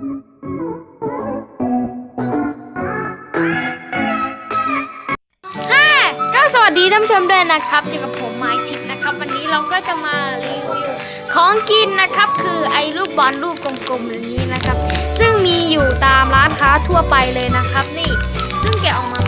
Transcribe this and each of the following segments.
ค่ะก็สวัสดีท่านผู้ชมด้วยนะครับอยู่กับผมไม้ทิพย์นะครับ วันนี้เราก็จะมารีวิวของกินนะครับ คือไอ้ลูกบอลลูกกลมๆอย่างนี้นะครับ ซึ่งมีอยู่ตามร้านค้าทั่วไปเลยนะครับ นี่ซึ่งแกะออกมา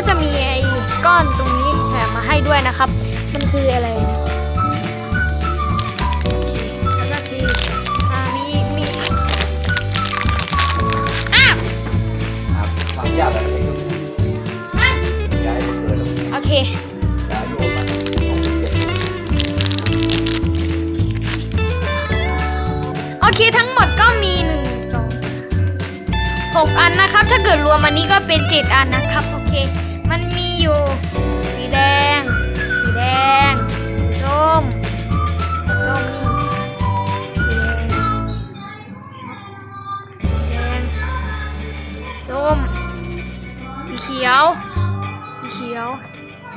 ก็จะมีไอ้ก้อนตรงนี้แถมมาให้ด้วยนะครับ มันคืออะไรนะโอเคแล้วก็คืออ่ามีมีอ้าวครับความยากอะไรก็ย้ายไปเกิดแล้วโอเค ย้ายอยู่ประมาโอเคทั้งหมดก็มีหนึ่งสองหกอันนะครับ ถ้าเกิดรวมอันนี้ก็เป็นเจ็ดอันนะครับ โอเค มันมีอยู่ สีแดง สีแดง ส้ม ส้มนี่สีแดงสีแดง ส้ม สีเขียว สีเขียว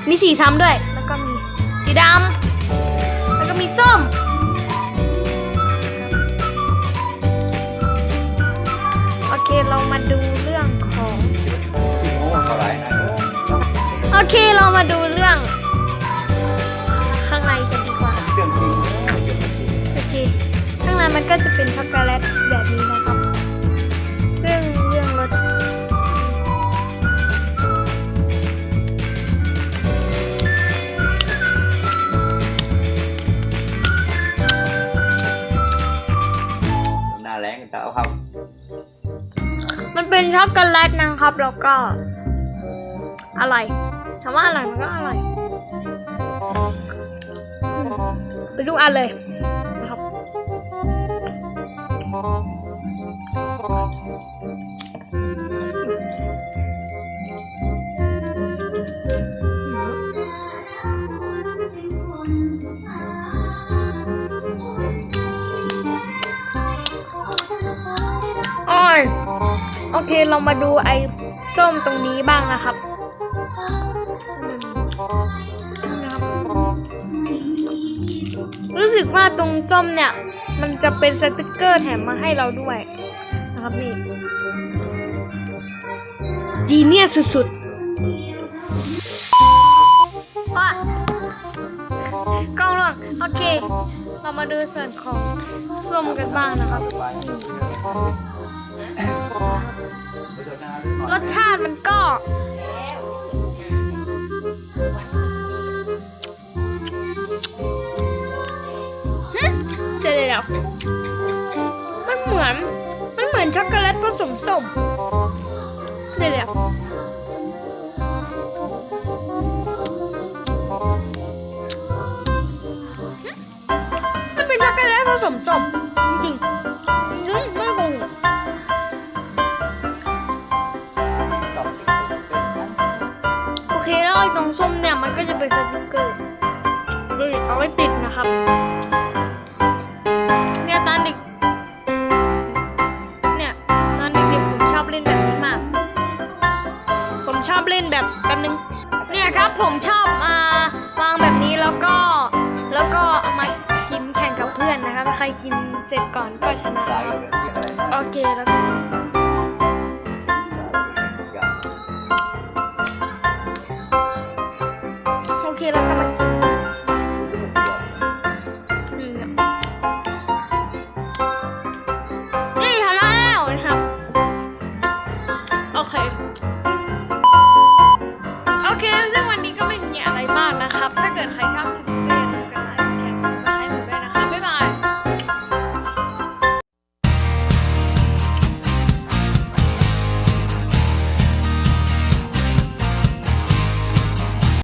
มีสีซ้ำด้วย แล้วก็มีสีดำ แล้วก็มีส้มโอเค เรามาดู มาดูเรื่อง ข้างในกันดีกว่าเครื่องจริงโอเคข้างในมันก็จะเป็นช็อกโกแลตแบบนี้นะครับ ซึ่งเรื่องรสหน้าแรงแต่เอาครับ มันเป็นช็อกโกแลตนะครับแล้วก็อร่อย ถามว่าอร่อยมันก็อร่อยไปดูอันเลยนะครับอ้อโอเค เรามาดูไอ้ส้มตรงนี้บ้างนะครับ รับรู้สึกว่าตรงส้มเนี่ย มันจะเป็นสติกเกอร์แถมมาให้เราด้วย นะครับนี่จีเนียสุดๆอะกล้องลงโอเค เรามาดูส่วนของส้มกันบ้างนะครับ ช็อกโกแลตผสมส้มเดี๋ยวเดี๋ยวมันเป็นช็อกโกแลตผสมส้มจริงจริงไม่โกงโอเคแล้วไอ้ตรงส้มเนี่ยมันก็จะเป็นสติกเกอร์ดูดิเอาไว้ติดนะครับับผมชอบมาวางแบบนี้แล้วก็แล้วก็เอามากินแข่งกับเพื่อนนะคะใครกินเสร็จก่อนก็ชนะโอเคแล้วโอเคแล้วก็มากินนี่ทำแะครับโอเค Okay, 海い、